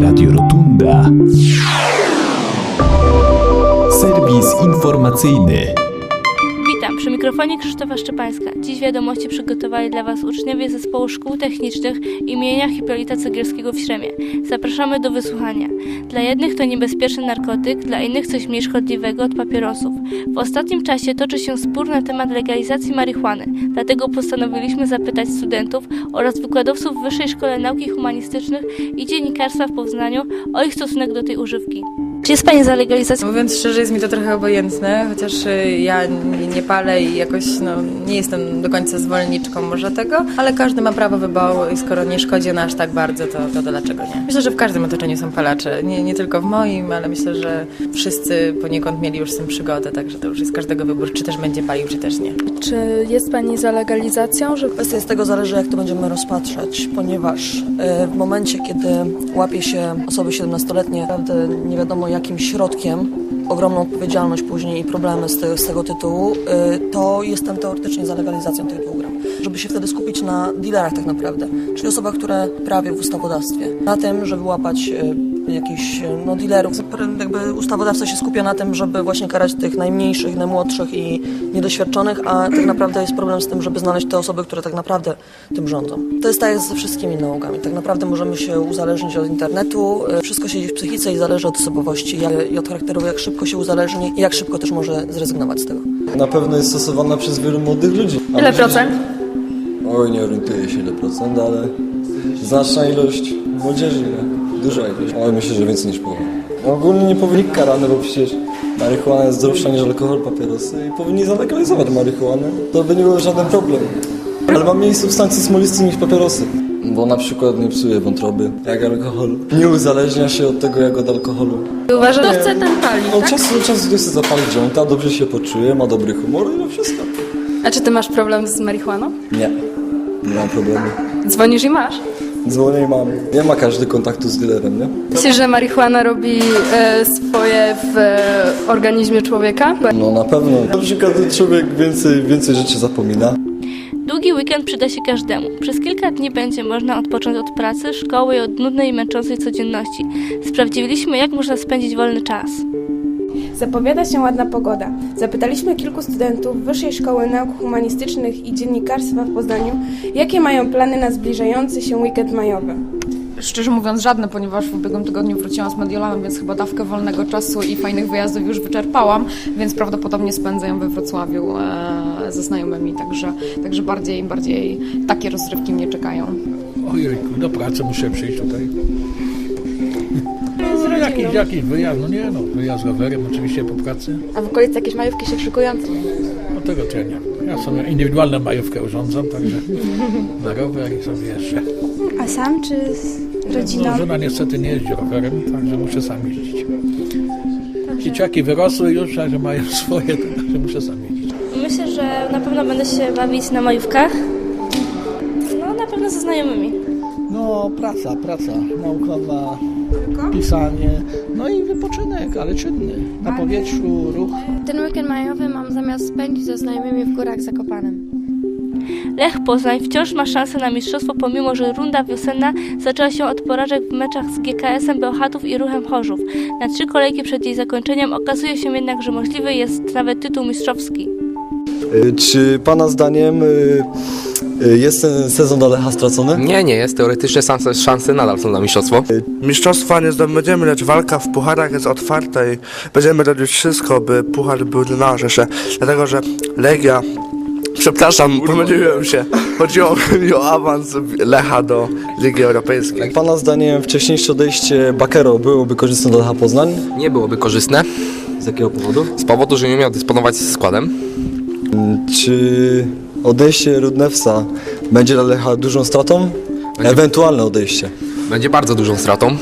Radio Rotunda. Serwis informacyjny. Witam, przy mikrofonie Krzysztofa Szczepańska. Dziś wiadomości przygotowali dla Was uczniowie Zespołu Szkół Technicznych imienia Hipolita Cegielskiego w Śremie. Zapraszamy do wysłuchania. Dla jednych to niebezpieczny narkotyk, dla innych coś mniej szkodliwego od papierosów. W ostatnim czasie toczy się spór na temat legalizacji marihuany, dlatego postanowiliśmy zapytać studentów oraz wykładowców w Wyższej Szkole Nauki Humanistycznych i Dziennikarstwa w Poznaniu o ich stosunek do tej używki. Czy jest Pani za legalizacją? Mówiąc szczerze, jest mi to trochę obojętne, chociaż y, ja nie, palę i jakoś no, nie jestem do końca zwolenniczką może tego, ale każdy ma prawo wyboru i skoro nie szkodzi ona aż tak bardzo, to, to dlaczego nie? Myślę, że w każdym otoczeniu są palacze, nie, nie tylko w moim, ale myślę, że wszyscy poniekąd mieli już z tym przygodę, także to już jest każdego wybór, czy też będzie palił, czy też nie. Czy jest Pani za legalizacją, że Kwestia z tego zależy, jak to będziemy rozpatrzać, ponieważ e, w momencie, kiedy łapie się osoby 17-letnie, naprawdę nie wiadomo jakim środkiem, ogromną odpowiedzialność później i problemy z, z tego tytułu, e, to jestem teoretycznie za legalizacją tych dwóch gram. Żeby się wtedy skupić na dealerach tak naprawdę, czyli osobach, które prawie w ustawodawstwie. Na tym, żeby łapać e, jakichś e, no, dealerów. Jakby ustawodawca się skupia na tym, żeby właśnie karać tych najmniejszych, najmłodszych i niedoświadczonych, a tak naprawdę jest problem z tym, żeby znaleźć te osoby, które tak naprawdę tym rządzą. To jest tak jak ze wszystkimi nałogami. Tak naprawdę możemy się uzależnić od internetu. E, Wszystko siedzi w psychice i zależy od osobowości jak, i od charakteru, jak szybko się uzależni i jak szybko też może zrezygnować z tego. Na pewno jest stosowana przez wielu młodych ludzi. Ile procent? Oj, nie orientuję się ile procent, ale znaczna ilość młodzieży, nie? Duża ilość. Oj, myślę, że więcej niż połowa. Ogólnie nie powinni karane, bo przecież marihuana jest droższa niż alkohol, papierosy i powinni zalegalizować marihuanę. To by nie był żaden problem. Ale ma mniej substancji smolistych niż papierosy. Bo na przykład nie psuje wątroby, jak alkohol. Nie uzależnia się od tego, jak od alkoholu. Uważa, że chce ten pali, Od tak? czasu do czasu gdy chce zapalić jointa, dobrze się poczuje, ma dobry humor i no wszystko. A czy Ty masz problem z marihuaną? Nie, nie mam problemu. Dzwonisz i masz? Dzwonię i mam. Nie ma każdy kontaktu z dealerem, nie? Myślisz, że marihuana robi e, swoje w e, organizmie człowieka? No na pewno. Na przykład człowiek więcej, więcej rzeczy zapomina. Długi weekend przyda się każdemu. Przez kilka dni będzie można odpocząć od pracy, szkoły i od nudnej i męczącej codzienności. Sprawdziliśmy, jak można spędzić wolny czas. Zapowiada się ładna pogoda. Zapytaliśmy kilku studentów Wyższej Szkoły Nauk Humanistycznych i Dziennikarstwa w Poznaniu, jakie mają plany na zbliżający się weekend majowy. Szczerze mówiąc żadne, ponieważ w ubiegłym tygodniu wróciłam z Mediolanem, więc chyba dawkę wolnego czasu i fajnych wyjazdów już wyczerpałam, więc prawdopodobnie spędzę ją we Wrocławiu e, ze znajomymi, także, także bardziej, bardziej takie rozrywki mnie czekają. Ojejku, do pracy muszę przyjść tutaj. No, jakiś, jakiś wyjazd, no nie no, wyjazd rowerem oczywiście po pracy. A w okolicy jakieś majówki się szykują? No tego to ja nie. Ja sobie indywidualną majówkę urządzam, także na rower i sobie jeszcze. A sam czy z rodziną? No, żona niestety nie jeździ rowerem, także muszę sam jeździć. Dzieciaki wyrosły już, także mają swoje, także muszę sam jeździć. Myślę, że na pewno będę się bawić na majówkach. No, na pewno ze znajomymi. No, praca, praca naukowa, pisanie, no i wypoczynek, ale czynny. Na powietrzu, ruch. Ten weekend majowy mam zamiast spędzić ze znajomymi w górach Zakopanem. Lech Poznań wciąż ma szansę na mistrzostwo, pomimo że runda wiosenna zaczęła się od porażek w meczach z GKS-em Bełchatów i Ruchem Chorzów. Na trzy kolejki przed jej zakończeniem okazuje się jednak, że możliwy jest nawet tytuł mistrzowski. Y, Czy pana zdaniem y, jest ten sezon dla Lecha stracony? Nie, nie jest. Teoretycznie szanse, szanse nadal są na mistrzostwo. Mistrzostwa nie zdobędziemy, lecz walka w pucharach jest otwarta i będziemy robić wszystko, by puchar był dla nas jeszcze. Dlatego, że Legia... Przepraszam, pomyliłem się. Chodziło mi o awans Lecha do Ligi Europejskiej. Jak pana zdaniem wcześniejsze odejście Bakero byłoby korzystne dla Lecha Poznań? Nie byłoby korzystne Z jakiego powodu? z powodu, że nie miał dysponować składem. Czy odejście Rudnewsa będzie dla Lecha dużą stratą? Będzie... Ewentualne odejście. Będzie bardzo dużą stratą.